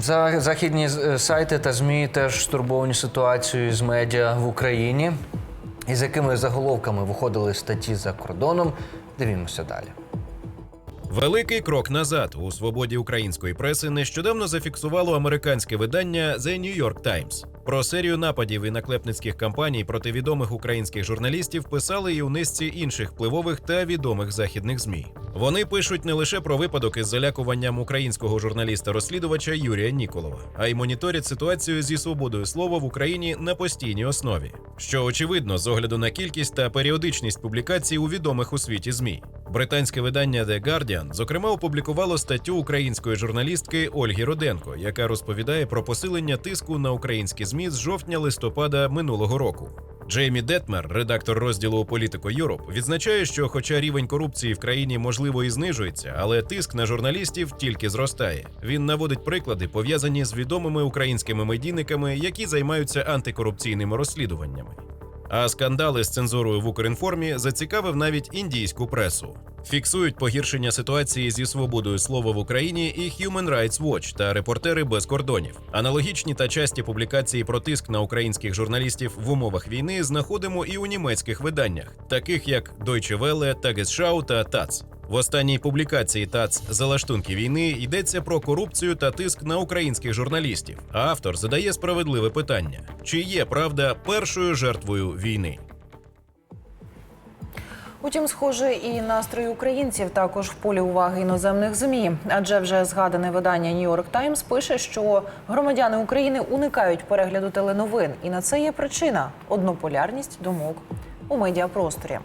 За західні е, сайти та змі теж стурбовані ситуацією з медіа в Україні. І з якими заголовками виходили статті за кордоном. Дивімося далі. Великий крок назад у свободі української преси нещодавно зафіксувало американське видання The New York Times. Про серію нападів і наклепницьких кампаній проти відомих українських журналістів писали і у низці інших впливових та відомих західних змі. Вони пишуть не лише про випадок із залякуванням українського журналіста-розслідувача Юрія Ніколова, а й моніторять ситуацію зі свободою слова в Україні на постійній основі, що очевидно з огляду на кількість та періодичність публікацій у відомих у світі змі. Британське видання The Guardian, зокрема, опублікувало статтю української журналістки Ольги Роденко, яка розповідає про посилення тиску на українські змі з жовтня-листопада минулого року. Джеймі Детмер, редактор розділу Політико Юроп, відзначає, що, хоча рівень корупції в країні можливо і знижується, але тиск на журналістів тільки зростає. Він наводить приклади, пов'язані з відомими українськими медійниками, які займаються антикорупційними розслідуваннями. А скандали з цензурою в Укрінформі зацікавив навіть індійську пресу. Фіксують погіршення ситуації зі свободою слова в Україні і Human Rights Watch та репортери без кордонів. Аналогічні та часті публікації про тиск на українських журналістів в умовах війни знаходимо і у німецьких виданнях, таких як Deutsche Welle, Tagesschau та ТАЦ. В останній публікації ТАЦ «Залаштунки війни йдеться про корупцію та тиск на українських журналістів. А автор задає справедливе питання: чи є правда першою жертвою війни? Утім, схоже, і настрої українців також в полі уваги іноземних змі. Адже вже згадане видання York Times пише, що громадяни України уникають перегляду теленовин, і на це є причина однополярність думок у медіапросторі.